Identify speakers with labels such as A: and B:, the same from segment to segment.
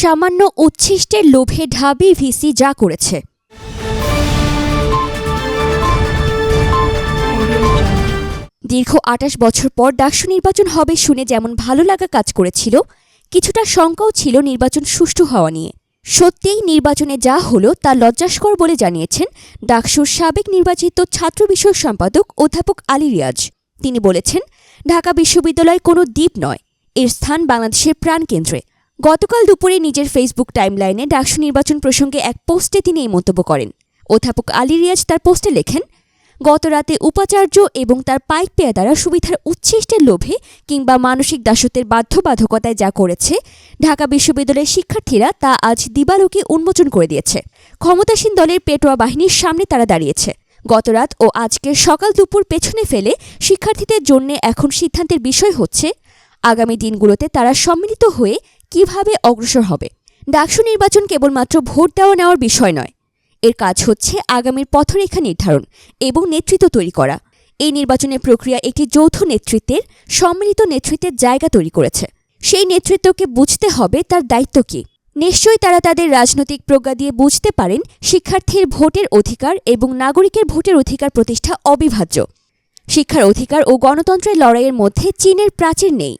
A: সামান্য উচ্ছিষ্টের লোভে ঢাবি ভিসি যা করেছে। দীর্ঘ আটাশ বছর পর ডাকসু নির্বাচন হবে শুনে যেমন ভালো লাগা কাজ করেছিল, কিছুটা শঙ্কাও ছিল নির্বাচন সুষ্ঠু হওয়া নিয়ে। সত্যিই নির্বাচনে যা হলো তা লজ্জাস্কর বলে জানিয়েছেন ডাকসুর সাবেক নির্বাচিত ছাত্র বিষয়ক সম্পাদক অধ্যাপক আলী রিয়াজ। তিনি বলেছেন, ঢাকা বিশ্ববিদ্যালয় কোনো দ্বীপ নয়, এর স্থান বাংলাদেশের প্রাণকেন্দ্রে। গতকাল দুপুরে নিজের ফেসবুক টাইমলাইনে ডাকসু নির্বাচন প্রসঙ্গে এক পোস্টে তিনি এই মন্তব্য করেন। অধ্যাপক আলী রিয়াজ তার পোস্টে লেখেন গত রাতে উপাচার্য এবং তার পাইক পেয়াদারা সুবিধার উচ্ছিষ্টের লোভে কিংবা মানসিক দাসত্বের বাধ্যবাধকতায় যা করেছে ঢাকা বিশ্ববিদ্যালয়ের শিক্ষার্থীরা তা আজ দিবালোকে উন্মোচন করে দিয়েছে। ক্ষমতাসীন দলের পেটোয়া বাহিনীর সামনে তারা দাঁড়িয়েছে। গতরাত ও আজকের সকাল দুপুর পেছনে ফেলে শিক্ষার্থীদের জন্য এখন সিদ্ধান্তের বিষয় হচ্ছে, আগামী দিনগুলোতে তারা সম্মিলিত হয়ে কীভাবে অগ্রসর হবে? ডাকসু নির্বাচন কেবলমাত্র ভোট দেওয়া নেওয়ার বিষয় নয়। এর কাজ হচ্ছে আগামীর পথরেখা নির্ধারণ এবং নেতৃত্ব তৈরি করা। এই নির্বাচনের প্রক্রিয়া একটি যৌথ নেতৃত্বের, সম্মিলিত নেতৃত্বের জায়গা তৈরি করেছে। সেই নেতৃত্বকে বুঝতে হবে তার দায়িত্ব কী। নিশ্চয়ই তারা তাদের রাজনৈতিক প্রজ্ঞা দিয়ে বুঝতে পারেন শিক্ষার্থীর ভোটের অধিকার এবং নাগরিকের ভোটের অধিকার প্রতিষ্ঠা অবিভাজ্য। শিক্ষার অধিকার ও গণতন্ত্রের লড়াইয়ের মধ্যে চীনের প্রাচীর নেই।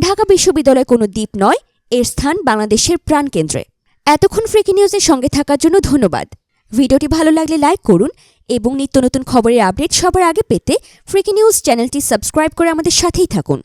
A: ঢাকা বিশ্ববিদ্যালয় কোনো দ্বীপ নয় এর স্থান বাংলাদেশের প্রাণকেন্দ্রে। এতক্ষণ ফ্রিকি নিউজের সঙ্গে থাকার জন্য ধন্যবাদ। ভিডিওটি ভালো লাগলে লাইক করুন এবং নিত্য নতুন খবরের আপডেট সবার আগে পেতে ফ্রিকি নিউজ চ্যানেলটি সাবস্ক্রাইব করে আমাদের সাথেই থাকুন।